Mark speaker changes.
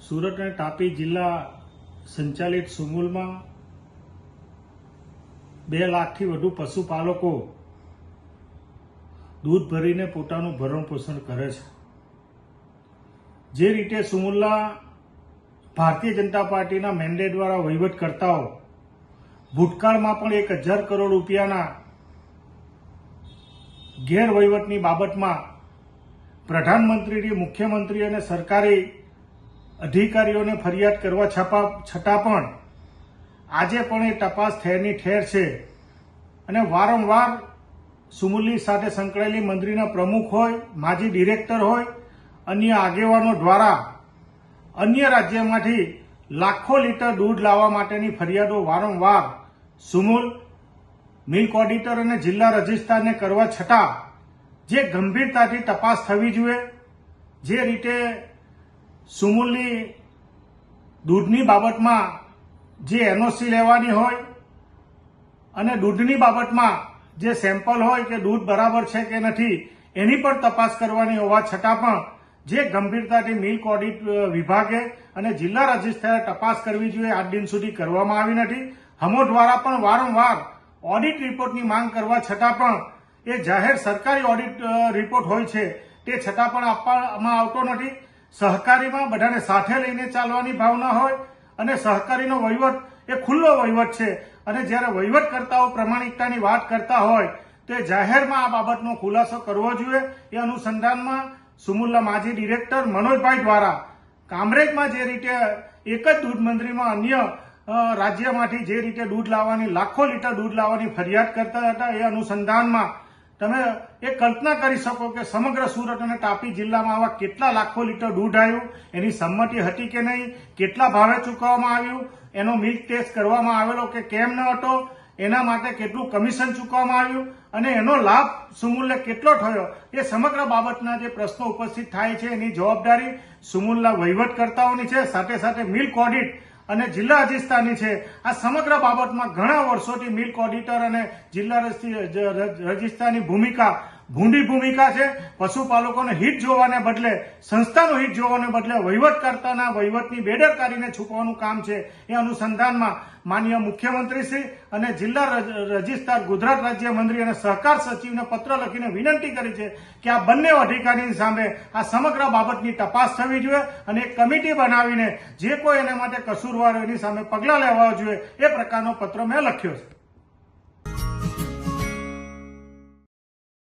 Speaker 1: સુરત અને તાપી જિલ્લા સંચાલિત સુમૂલમાં બે લાખથી વધુ પશુપાલકો દૂધ ભરીને પોતાનું ભરણ પોષણ કરે છે. જે રીતે સુમૂલના ભારતીય જનતા પાર્ટીના મેન્ડેટ દ્વારા વહીવટકર્તાઓ ભૂતકાળમાં પણ એક હજાર કરોડ રૂપિયાના ગેરવહીવટની બાબતમાં પ્રધાનમંત્રીની, મુખ્યમંત્રી અને સરકારી અધિકારીઓને ફરિયાદ કરવા છપા છતાં પણ આજે પણ એ તપાસ ઠેરની ઠેર છે. અને વારંવાર સુમુલની સાથે સંકળાયેલી મંત્રીના પ્રમુખ હોય, માજી ડિરેક્ટર હોય, અન્ય આગેવાનો દ્વારા અન્ય રાજ્યમાંથી લાખો લીટર દૂધ લાવવા માટેની ફરિયાદો વારંવાર સુમુલ મિલ્ક ઓડિટર અને જિલ્લા રજિસ્ટ્રારને કરવા છતાં જે ગંભીરતાથી તપાસ થવી જોઈએ, જે રીતે સુમુલની દૂધની બાબતમાં જે એનઓસી લેવાની હોય અને દૂધની બાબતમાં જે સેમ્પલ હોય કે દૂધ બરાબર છે કે નથી, એની પણ તપાસ કરવાની હોવા છતાં પણ જે ગંભીરતાથી મિલ્ક ઓડિટ વિભાગે અને જિલ્લા રજિસ્ટ્રારે તપાસ કરવી જોઈએ, આજ દિન સુધી કરવામાં આવી નથી. હમો દ્વારા પણ વારંવાર ઓડિટ રિપોર્ટની માંગ કરવા છતાં પણ એ જાહેર સરકારી ઓડિટ રિપોર્ટ હોય છે, તે છતાં પણ આપવામાં આવતો નથી. સહકારીમાં બધાને સાથે લઈને ચાલવાની ભાવના હોય અને સહકારીનો વહીવટ એ ખુલ્લો વહીવટ છે. અને જ્યારે વહીવટકર્તાઓ પ્રમાણિકતાની વાત કરતા હોય, તો એ જાહેરમાં આ બાબતનો ખુલાસો કરવો જોઈએ. એ અનુસંધાનમાં સુમુલ્લા માજી ડિરેક્ટર મનોજભાઈ દ્વારા કામરેજમાં જે રીતે એક જ દૂધ મંત્રીમાં અન્ય રાજ્યમાંથી જે રીતે દૂધ લાવવાની, લાખો લીટર દૂધ લાવવાની ફરિયાદ કરતા હતા, એ અનુસંધાનમાં તમે એ કલ્પના કરી શકો કે સમગ્ર સુરત અને તાપી જિલ્લામાં આવા કેટલા લાખો લીટર દૂધ આવ્યું, એની સંમતિ હતી કે નહીં, કેટલા ભાવે ચૂકવવામાં આવ્યું, એનો મિલ્ક ટેસ્ટ કરવામાં આવેલો કે કેમ ન હતો, એના માટે કેટલું કમિશન ચૂકવવામાં આવ્યું, અને એનો લાભ સુમુલને કેટલો થયો, એ સમગ્ર બાબતના જે પ્રશ્નો ઉપસ્થિત થાય છે એની જવાબદારી સુમુલના વહીવટકર્તાઓની છે. સાથે સાથે મિલ્ક ઓડિટ અને જિલ્લા રજિસ્ટ્રારની છે. આ સમગ્ર બાબતમાં ઘણા વર્ષોથી મિલ્ક ઓડિટર અને જિલ્લા રજિસ્ટ્રારની ભૂમિકા ભૂંડી ભૂમિકા છે. પશુપાલકોને હિત જોવાને બદલે, સંસ્થાનું હિત જોવાને બદલે વહીવટકર્તાના વહીવટની બેદરકારીને છુપવાનું કામ છે એ અનુસંધાનમાં માનનીય મુખ્યમંત્રી શ્રી અને જિલ્લા રજ- રજિસ્ટ્રાર ગુજરાત રાજ્ય મંત્રી અને સહકાર સચિવને પત્ર લખીને વિનંતી કરી છે કે આ બંને અધિકારીની સામે આ સમગ્ર બાબતની તપાસ થવી જોઈએ અને એક કમિટી બનાવીને જે કોઈ એના માટે કસૂરવાર એની સામે પગલાં લેવા જોઈએ એ પ્રકારનો પત્ર મેં લખ્યો છે.